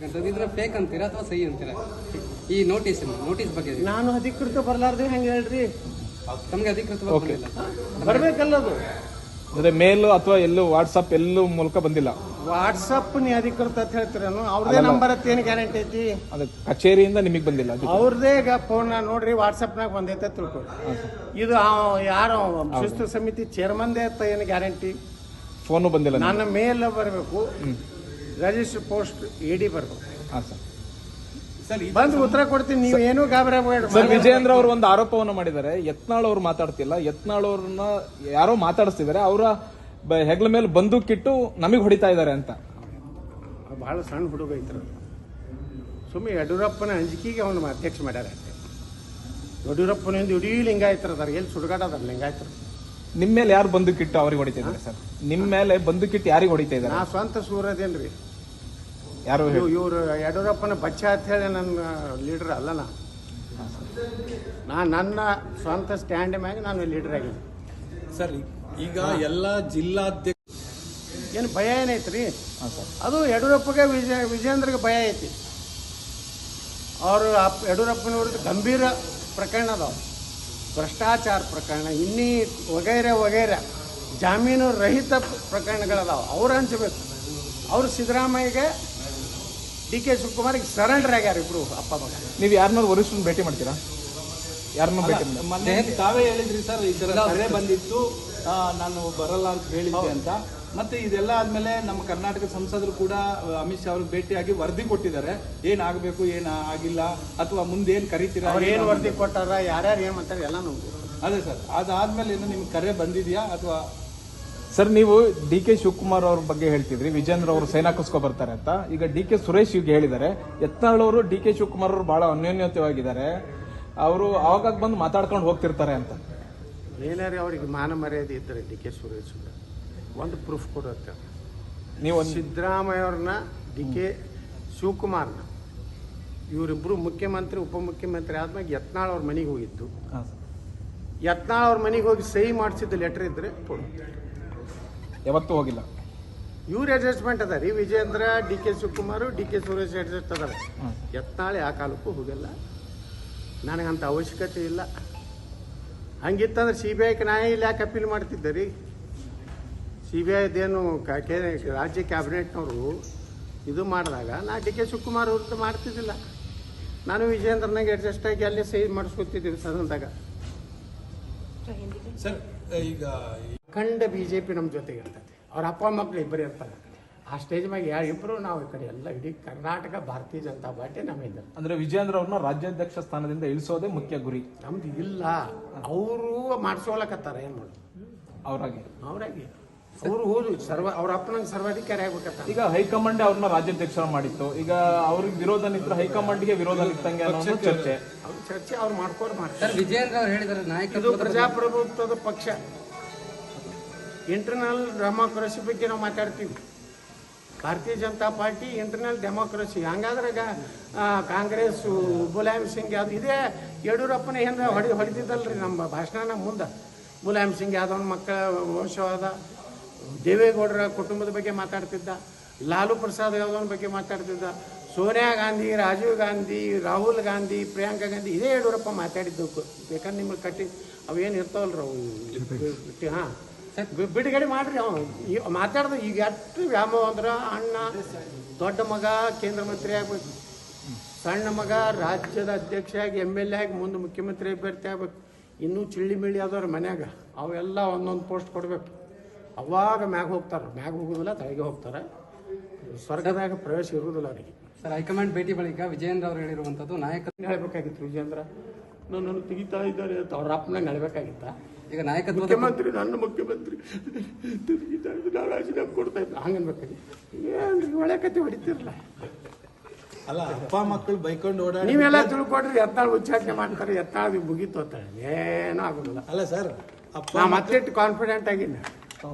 Fake ಅಂತೀರಾ ಅಥವಾ ಸಹಿ ಅಂತೀರಾ? ಈ ನೋಟಿಸ್ ನೋಟಿಸ್ ಬಗ್ಗೆ ನಾನು ಅಧಿಕೃತ ಬರ್ಲಾರ್ದೆ ಹೆಂಗೆ ಹೇಳ್ರಿ? ತಮಗೆ ಅಧಿಕೃತವಾಗಿ ಬರಬೇಕಲ್ಲ ಅದು ಅಂದ್ರೆ ಮೇಲ್ ಅಥವಾ ಎಲ್ಲೂ ವಾಟ್ಸಪ್ ಎಲ್ಲೂ ಮೂಲಕ ಬಂದಿಲ್ಲ. ವಾಟ್ಸಪ್ ನೀ ಅಧಿಕೃತ ಅಂತ ಹೇಳ್ತೀರೇನು? ಅವ್ರದೇ ನಂಬರ್ ಅಂತ ಏನು ಗ್ಯಾರಂಟಿ ಐತಿ? ಅದು ಕಚೇರಿಯಿಂದ ನಿಮಗೆ ಬಂದಿಲ್ಲ ಅವ್ರದೇ ಈಗ ಫೋನ್ ನೋಡ್ರಿ ವಾಟ್ಸಪ್ನಾಗ ಬಂದೈತೆ ತಿಳ್ಕೊಳಿ. ಇದು ಯಾರು ಶಿಸ್ತು ಸಮಿತಿ ಚೇರ್ಮನ್ದೇ ಅಂತ ಏನು ಗ್ಯಾರಂಟಿ ಫೋನು ಬಂದಿಲ್ಲ? ನನ್ನ ಮೇಲ್ ಬರಬೇಕು. ರಿಜಿಸ್ಟರ್ ಪೋಸ್ಟ್ ಎಡಿ ಬರ್ಬೇಕು. ಹಾ ಸರ್. ಬಂದು ಉತ್ತರ ಕೊಡ್ತೀನಿ ನೀವು ಏನು ಗಾಬರಿ ಸರ್ ವಿಜಯೇಂದ್ರ ಅವರು ಒಂದು ಆರೋಪವನ್ನು ಮಾಡಿದ್ದಾರೆ. ಯತ್ನಾಳ್ ಅವರು ಮಾತಾಡ್ತಿಲ್ಲ. ಯತ್ನಾಳ್ ಅವ್ರನ್ನ ಯಾರೋ ಮಾತಾಡಿಸ್ತಿದ್ದಾರೆ. ಅವರ ಹೆಗ್ಲ ಮೇಲೆ ಬಂದೂಕಿಟ್ಟು ನಮಗೆ ಹೊಡಿತಾ ಇದ್ದಾರೆ ಅಂತ. ಬಹಳ ಸಣ್ಣ ಹುಡುಗ ಐತ್ರ ಸುಮ್ಮನೆ ಯಡಿಯೂರಪ್ಪನ ಅಂಜಿಕೆಗೆ ಅವನು ಅಧ್ಯಕ್ಷ ಮಾಡ್ಯಾರ. ಯಡಿಯೂರಪ್ಪನಿಂದ ಇಡೀ ಲಿಂಗಾಯತರ ಅದಾರ. ಎಲ್ಲಿ ಸುಡುಗಾಟ ಅದಾರ ಲಿಂಗಾಯತರು. ನಿಮ್ ಮೇಲೆ ಯಾರು ಬಂದೂಕಿಟ್ಟು ಅವ್ರಿಗೆ ಹೊಡಿತಾ ಇದ್ದಾರೆ ಸರ್? ನಿಮ್ ಮೇಲೆ ಬಂದೂಕಿಟ್ಟು ಯಾರಿಗೆ ಹೊಡಿತಾ ಇದ್ದಾರೆ? ನಾ ಸ್ವಂತ ಸೂರದೇನ್ರಿ. ಯಾರು ಹೇಳಿ? ಇವರು ಯಡಿಯೂರಪ್ಪನ ಬಚ್ಚ ಅಂತ ಹೇಳಿ ನನ್ನ ಲೀಡರ್ ಅಲ್ಲ ನಾ. ನಾ ನನ್ನ ಸ್ವಂತ ಸ್ಟ್ಯಾಂಡ್ ಮ್ಯಾಗ ನಾನು ಲೀಡರ್ ಆಗಿದ್ದೆ ಸರ್ ಈಗ ಎಲ್ಲ ಜಿಲ್ಲಾಧ್ಯಕ್ಷ ಏನು ಭಯ ಏನೈತ್ರಿ? ಹಾಂ ಸರ್. ಅದು ಯಡಿಯೂರಪ್ಪಗೆ ವಿಜಯ ವಿಜೇಂದ್ರಗೆ ಭಯ ಐತಿ. ಅವರು ಯಡಿಯೂರಪ್ಪನವ್ರದ್ದು ಯಡಿಯೂರಪ್ಪನ ಗಂಭೀರ ಪ್ರಕರಣ ಅದಾವ. ಭ್ರಷ್ಟಾಚಾರ ಪ್ರಕರಣ ಇನ್ನೀ ವಗೈರೆ ವಗೈರೆ ಜಾಮೀನು ರಹಿತ ಪ್ರಕರಣಗಳದಾವ ಅವ್ರು ಹಂಚಬೇಕು. ಅವರು ಸಿದ್ದರಾಮಯ್ಯಗೆ ಡಿ ಕೆ ಶಿವಕುಮಾರ್ಗೆ ಸರೆಂಡರ್ ಆಗ್ಯಾರ ಇಬ್ರು ಅಪ್ಪ ಮಗ. ನೀವು ಯಾರನ್ನಾರು ವರಿಷ್ಠನ ಭೇಟಿ ಮಾಡ್ತೀರಾ? ಯಾರನ್ನೂ ಭೇಟಿ ತಾವೇ ಹೇಳಿದ್ರಿ ಸರ್ ಈ ಥರ ಕರೆ ಬಂದಿತ್ತು ನಾನು ಬರಲ್ಲ ಅಂತ ಹೇಳಿದ್ದೆ ಅಂತ. ಮತ್ತೆ ಇದೆಲ್ಲ ಆದ್ಮೇಲೆ ನಮ್ಮ ಕರ್ನಾಟಕ ಸಂಸದರು ಕೂಡ ಅಮಿತ್ ಶಾ ಅವ್ರಿಗೆ ಭೇಟಿಯಾಗಿ ವರದಿ ಕೊಟ್ಟಿದ್ದಾರೆ. ಏನ್ ಆಗ್ಬೇಕು ಏನ್ ಆಗಿಲ್ಲ ಅಥವಾ ಮುಂದೆ ಏನ್ ಕರಿತೀರಾ ಏನ್ ಏನು ವರದಿ ಕೊಟ್ಟಾರ ಯಾರ್ಯಾರು ಏನು ಮಾಡ್ತಾರೆ ಎಲ್ಲ ನಮ್ಗೆ ಅದೇ ಸರ್ ಅದಾದ್ಮೇಲೆ ಏನು ನಿಮ್ಗೆ ಕರೆ ಬಂದಿದ್ಯಾ ಅಥವಾ? ಸರ್ ನೀವು ಡಿ ಕೆ ಶಿವಕುಮಾರ್ ಅವ್ರ ಬಗ್ಗೆ ಹೇಳ್ತಿದ್ರಿ ವಿಜೇಂದ್ರ ಅವರು ಸೇನಾಕಸ್ಕೊ ಬರ್ತಾರೆ ಅಂತ. ಈಗ ಡಿ ಕೆ ಸುರೇಶ್ ಇವ್ಗೆ ಹೇಳಿದ್ದಾರೆ ಯತ್ನಾಳ್ ಅವರು ಡಿ ಕೆ ಶಿವಕುಮಾರ್ ಅವರು ಬಹಳ ಅನ್ಯೋನ್ಯತೆವಾಗಿದ್ದಾರೆ. ಅವರು ಅವಾಗ ಬಂದು ಮಾತಾಡ್ಕೊಂಡು ಹೋಗ್ತಿರ್ತಾರೆ ಅಂತ. ಏನಾರೇ ಅವ್ರಿಗೆ ಮಾನ ಮರ್ಯಾದೆ ಇದ್ದಾರೆ ಡಿ ಕೆ ಸುರೇಶ್ ಒಂದು ಪ್ರೂಫ್ ಕೊಡುತ್ತೆ. ನೀವು ಸಿದ್ದರಾಮಯ್ಯವ್ರನ್ನ ಡಿ ಕೆ ಶಿವಕುಮಾರ್ನ. ಇವರಿಬ್ಬರು ಮುಖ್ಯಮಂತ್ರಿ ಉಪಮುಖ್ಯಮಂತ್ರಿ ಆದ್ಮೇಲೆ ಯತ್ನಾಳ್ ಅವ್ರ ಮನೆಗೆ ಹೋಗಿದ್ದು. ಯತ್ನಾಳ್ ಅವ್ರ ಮನೆಗೆ ಹೋಗಿ ಸಹಿ ಮಾಡಿಸಿದ್ದು ಲೆಟರ್ ಇದ್ರೆ ಯಾವತ್ತೂ ಹೋಗಿಲ್ಲ. ಇವ್ರ ಅಡ್ಜಸ್ಟ್ಮೆಂಟ್ ಅದ ರೀ Vijendra D K Shivakumar D K Suresh adjust ಅದಾರ. ಯತ್ನಾಳ್ ಆ ಕಾಲಕ್ಕೂ ಹೋಗಿಲ್ಲ. ನನಗಂತ ಅವಶ್ಯಕತೆ ಇಲ್ಲ. ಹಂಗಿತ್ತಂದ್ರೆ ಸಿ ಬಿ ಐಗೆ ನಾ ಇಲ್ಲಿ ಯಾಕೆ ಅಪೀಲ್ ಮಾಡ್ತಿದ್ದೆ ರೀ? ಸಿ ಬಿ ಐದೇನು ರಾಜ್ಯ ಕ್ಯಾಬಿನೆಟ್ನವರು ಇದು ಮಾಡಿದಾಗ ನಾ ಡಿ ಕೆ ಶಿವಕುಮಾರ್ ಅವ್ರದ್ದು ಮಾಡ್ತಿದ್ದಿಲ್ಲ. ನಾನು ವಿಜಯೇಂದ್ರನಾಗ ಅಡ್ಜಸ್ಟ್ ಆಗಿ ಅಲ್ಲೇ ಸಹಿ ಮಾಡಿಸ್ಕೊತಿದ್ದೀವಿ ಸದನದಾಗ. ಸರ್ ಈಗ ಖಂಡ ಬಿ ಜೆ ಪಿ ನಮ್ಮ ಜೊತೆಗೆ ಇರ್ತೈತಿ. ಅವ್ರ ಅಪ್ಪ ಮಕ್ಕಳು ಇಬ್ಬರು ಇರ್ತಾರೆ. ಆ ಸ್ಟೇಜ್ ಮ್ಯಾಗ ಯಾರು ಇಬ್ಬರು ನಾವು ಈ ಕಡೆ ಎಲ್ಲ ಇಡೀ ಕರ್ನಾಟಕ ಭಾರತೀಯ ಜನತಾ ಪಾರ್ಟಿ ನಮ್ಮಿಂದ. ಅಂದ್ರೆ ವಿಜೇಂದ್ರ ಅವ್ರನ್ನ ರಾಜ್ಯಾಧ್ಯಕ್ಷ ಸ್ಥಾನದಿಂದ ಇಳಿಸೋದೇ ಮುಖ್ಯ ಗುರಿ. ನಮ್ದು ಇಲ್ಲ. ಅವರು ಮಾಡಿಸ್ಕೊಳಕತ್ತಾರ ಏನು ಮಾಡೋದು? ಅವರಾಗಿ. ಅವ್ರಾಗಿ. ಅವರು ಹೋದ್ರು ಸರ್ವ ಅವ್ರ ಅಪ್ಪನ ಸರ್ವಾಧಿಕಾರಿ ಆಗ್ಬೇಕಂತ. ಈಗ ಹೈಕಮಾಂಡ್ ಅವ್ರನ್ನ ರಾಜ್ಯಾಧ್ಯಕ್ಷ ಮಾಡಿತ್ತು. ಈಗ ಅವ್ರಿಗೆ ವಿರೋಧ ಹೈಕಮಾಂಡ್ ಹೈಕಮಾಂಡ್ಗೆ ವಿರೋಧ ನಿಂತಂಗೆ ಅನ್ನೋ ಒಂದು ಚರ್ಚೆ. ಅವ್ರ ಚರ್ಚೆ ಅವ್ರು ಮಾಡ್ಕೊಂಡು ಮಾಡ್ತಾರೆ. ಸರ್ ವಿಜಯೇಂದ್ರ ಅವ್ರು ಹೇಳಿದ್ದಾರೆ ಇದು ಪ್ರಜಾಪ್ರಭುತ್ವದ ಪಕ್ಷ. ಇಂಟರ್ನಲ್ ಡೆಮಾಕ್ರಸಿ ಬಗ್ಗೆ ನಾವು ಮಾತಾಡ್ತೀವಿ. Bharatiya Janata party internal democracy. ಹಂಗಾದ್ರೆ ಈಗ, ಆ, ಕಾಂಗ್ರೆಸ್ ಮುಲಾಯಂ ಸಿಂಗ್ ಯಾವ್ದು ಇದೇ ಯಡಿಯೂರಪ್ಪನ ಏನು ಹೊಡಿ ಹೊಡಿತಿದ್ದಲ್ರಿ ನಮ್ಮ ಭಾಷಣ ಮುಂದೆ. ಮುಲಾಯಂ ಸಿಂಗ್ ಯಾವ್ದವ್ನ ಮಕ್ಕಳ ವಂಶವಾದ ದೇವೇಗೌಡರ ಕುಟುಂಬದ ಬಗ್ಗೆ ಮಾತಾಡ್ತಿದ್ದ ಲಾಲು ಪ್ರಸಾದ್ ಯಾದವನ ಬಗ್ಗೆ ಮಾತಾಡ್ತಿದ್ದ ಸೋನಿಯಾ ಗಾಂಧಿ ರಾಜೀವ್ ಗಾಂಧಿ ರಾಹುಲ್ ಗಾಂಧಿ ಪ್ರಿಯಾಂಕಾ ಗಾಂಧಿ ಇದೇ ಯಡಿಯೂರಪ್ಪ ಮಾತಾಡಿದ್ದು ಬೇಕಂದ್ರೆ ನಿಮ್ಗೆ ಕಟ್ಟಿ ಅವೇನು ಇರ್ತಾವಲ್ರ ಅವು? ಹಾಂ. ಬಿಡುಗಡೆ ಮಾಡ್ರಿ ಅವನು ಮಾತಾಡ್ದ ಈಗ ಎಷ್ಟು ವ್ಯಾಮೋ ಅಂದ್ರೆ ಅಣ್ಣ ದೊಡ್ಡ ಮಗ ಕೇಂದ್ರ ಮಂತ್ರಿ ಆಗ್ಬೇಕು. ಸಣ್ಣ ಮಗ ರಾಜ್ಯದ ಅಧ್ಯಕ್ಷ ಆಗಿ ಎಂ ಎಲ್ ಎ ಆಗಿ ಮುಂದೆ ಮುಖ್ಯಮಂತ್ರಿ ಅಭ್ಯರ್ಥಿ ಆಗ್ಬೇಕು. ಇನ್ನೂ ಚಿಳ್ಳಿ ಮಿಳ್ಳಿ ಆದವ್ರ ಮನ್ಯಾಗ. ಅವೆಲ್ಲ ಒಂದೊಂದು ಪೋಸ್ಟ್ ಕೊಡ್ಬೇಕು. ಅವಾಗ ಮ್ಯಾಗ ಹೋಗ್ತಾರೆ ಮ್ಯಾಗ ಹೋಗೋದಿಲ್ಲ ತಳಗೆ ಹೋಗ್ತಾರೆ. ಸ್ವರ್ಗದಾಗ ಪ್ರವೇಶ ಇರುವುದಿಲ್ಲ ಅವರಿಗೆ. ಸರ್ ಹೈಕಮಾಂಡ್ ಭೇಟಿ ಬಳಿಕ ವಿಜಯೇಂದ್ರ ಅವರು ಹೇಳಿರುವಂತದ್ದು ನಾಯಕತ್ವ ಹೇಳಬೇಕಾಗಿತ್ತು ವಿಜಯೇಂದ್ರ? ವಿಜೇಂದ್ರ ನನ್ನನ್ನು ತೆಗಿತಾ ಇದ್ದಾರೆ ಅಂತ ಅವ್ರ ಅಪ್ಪನಂಗೆ ಹೇಳಬೇಕಾಗಿತ್ತ? ಈಗ ನಾಯಕತ್ವ ಮುಖ್ಯಮಂತ್ರಿ ನನ್ನ ಮುಖ್ಯಮಂತ್ರಿ. ತೆಗಿತಾ ಇದ್ರು ನಾವು ರಾಜೀನಾಮೆ ಕೊಡ್ತಾ ಇದ್ದ. ಹಂಗನ್ಬೇಕಾಗಿತ್ತು ಅನ್ಬೇಕಾಗಿ ಒಳ್ಳೆ ಕತೆ ಹೊಡಿತಿರಲ್ಲ ಅಲ್ಲ ಅಪ್ಪ ಮಕ್ಕಳು ಬೈಕೊಂಡು ಓಡಾಡಿ ನೀವೆಲ್ಲ ತಿಳ್ಕೊಡ್ರಿ ಎತ್ತಾಳ ಉಚ್ಚಾಟನೆ ಮಾಡ್ತಾರೆ ಎತ್ತಾಳು ಮುಗೀತು ಅಂತ. ಏನೂ ಆಗೋದಿಲ್ಲ. ಅಲ್ಲ ಸರ್ ಅಪ್ಪ ಮತ್ತೆ ಕಾನ್ಫಿಡೆಂಟ್ ಆಗಿನ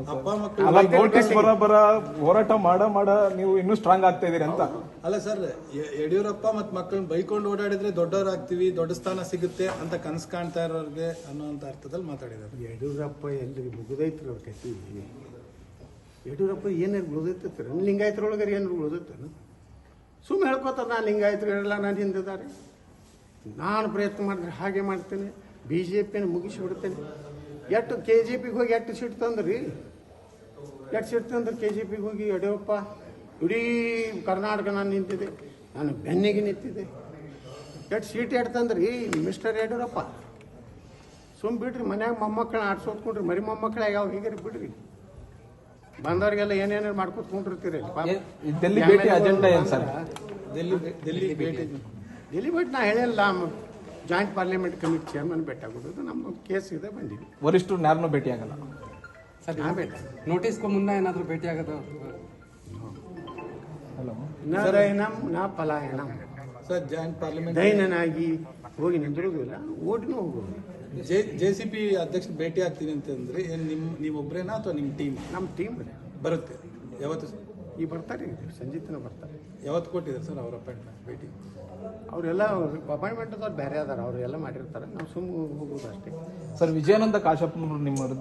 ಅಪ್ಪ ಮಕ್ಕಳು ನೋಟಿಸ್ ಬರ ಬರ ಹೋರಾಟ ಮಾಡ ಮಾಡ ನೀವು ಇನ್ನೂ ಸ್ಟ್ರಾಂಗ್ ಆಗ್ತಾ ಇದೀರಿ ಅಂತ. ಅಲ್ಲ ಸರ್ ಯ- ಯಡಿಯೂರಪ್ಪ ಮತ್ ಮಕ್ಕಳನ್ನ ಬೈಕೊಂಡು ಓಡಾಡಿದ್ರೆ ದೊಡ್ಡವರಾಗ್ತೀವಿ ದೊಡ್ಡ ಸ್ಥಾನ ಸಿಗುತ್ತೆ ಅಂತ ಕನಸು ಕಾಣ್ತಾ ಇರೋರಿಗೆ ಅನ್ನೋಂಥ ಅರ್ಥದಲ್ಲಿ ಮಾತಾಡಿದ್ದಾರೆ. ಯಡಿಯೂರಪ್ಪ ಎಲ್ರಿಗೆ ಮುಗಿದೈತ್ರಿ ಅವ್ರ ಕತಿ ಯಡಿಯೂರಪ್ಪ ಏನೇನು ಉಳಿದೈತೆ ಲಿಂಗಾಯತರೊಳಗಾರ ಏನು ಉಳಿದೈತೇನು ಸುಮ್ಮನೆ ಹೇಳ್ಕೊತ ನಾನು ಹೇಳಲ್ಲ ನಾನು ಹಿಂದಿದ್ದಾರೆ ನಾನು ಪ್ರಯತ್ನ ಮಾಡಿದ್ರೆ ಹಾಗೆ ಮಾಡ್ತೇನೆ ಬಿ ಜೆ ಪಿನ ಮುಗಿಸಿಬಿಡ್ತೇನೆ ಎಷ್ಟು ಕೆ ಜಿ ಪಿಗೆ ಹೋಗಿ ಎಷ್ಟು ಸೀಟ್ ತಂದ್ರಿ? ಎಷ್ಟು ಸೀಟ್ ತಂದ್ರೆ ಕೆ ಜಿ ಪಿಗೆ ಹೋಗಿ ಯಡಿಯೂರಪ್ಪ? ಇಡೀ ಕರ್ನಾಟಕ ನಾನು ನಿಂತಿದೆ ನಾನು ಬೆನ್ನಿಗೆ ನಿಂತಿದೆ ಎಷ್ಟು ಸೀಟ್ ಎಷ್ಟು ತಂದ್ರಿ? ಮಿಸ್ಟರ್ ಯಡಿಯೂರಪ್ಪ? ಸುಮ್ಮ ಬಿಡ್ರಿ ಮನ್ಯಾಗ ಮೊಮ್ಮಕ್ಕಳನ್ನ ಆಡ್ಸೋದ್ಕೊಂಡ್ರಿ ಮರಿ ಮೊಮ್ಮಕ್ಕಳ ಯಾವ ಹೀಗಿರಿ ಬಿಡ್ರಿ. ಬಂದವ್ರಿಗೆಲ್ಲ ಏನೇನು ಮಾಡ್ಕೊತ ಕುಂಡಿರ್ತೀರಿ. ಪಾಪ. ಏ- ಈ ಡೆಲ್ಲಿ ಭೇಟಿ ಅಜೆಂಡಾ ಏನ್ ಸರ್? ಡೆಲ್ಲಿ ಡೆಲ್ಲಿ ಭೇಟಿ? ಡೆಲ್ಲಿ ನಾ ಹೇಳಿಲ್ಲ. ಜಾಯಿಂಟ್ ಪಾರ್ಲಿಮೆಂಟ್ ಕಮಿಟಿ ಚೇರ್ಮನ್ ಭೇಟಿ ಆಗೋದು ನಮ್ಮ ಕೇಸ್ ಇದೆ ಬಂದಿವಿ ವರಿಷ್ಠರು ಯಾರನ್ನೂ ಭೇಟಿ ಆಗಲ್ಲ? ಸರ್ ನಾ ಭೇಟಿ ನೋಟಿಸ್ಗೂ ಮುನ್ನ ಏನಾದರೂ ಭೇಟಿ ಆಗೋದು? ಹಲೋ. ನ ಪಲಾಯನಂ. ಸರ್ ಜಾಯಿಂಟ್ ಪಾರ್ಲಿಮೆಂಟ್ ದೈನನಾಗಿ ಹೋಗಿ ನಿಂದಿರೋದಿಲ್ಲ ಓಟ್ನೂ ಹೋಗೋದು ಜೆ ಜೆ ಸಿ ಪಿ ಅಧ್ಯಕ್ಷ ಭೇಟಿ ಆಗ್ತೀನಿ ಅಂತಂದ್ರೆ ನಿಮ್ಮ ನಿಮ್ ನೀವೊಬ್ರೇನಾ ಅಥವಾ ನಿಮ್ಮ ಟೀಮ್ ನಮ್ಮ ಟೀಮ್ ಬರುತ್ತೆ. ಯಾವತ್ತು ಈ ಬರ್ತಾರೆ ಸಂಜೀತನ ಸಂಜಿತನ ಬರ್ತಾರೆ. ಯಾವತ್ತು ಕೊಟ್ಟಿದ್ದಾರೆ ಸರ್ ಅವ್ರ ಅಪಾಯಿಂಟ್ಮೆಂಟ್ ಭೇಟಿ? ಅವರೆಲ್ಲ ಅಪಾಯಿಂಟ್ಮೆಂಟ್ ಬೇರೆ ಅದಾರ ಅವರೆಲ್ಲ ಮಾಡಿರ್ತಾರೆ. ನಾವು ಸುಮ್ಮನೆ ಹೋಗೋದು ಅಷ್ಟೇ. ಸರ್ ವಿಜಯಾನಂದ ಕಾಶಪ್ಪನವರು ನಿಮ್ಮ ವಿರುದ್ಧ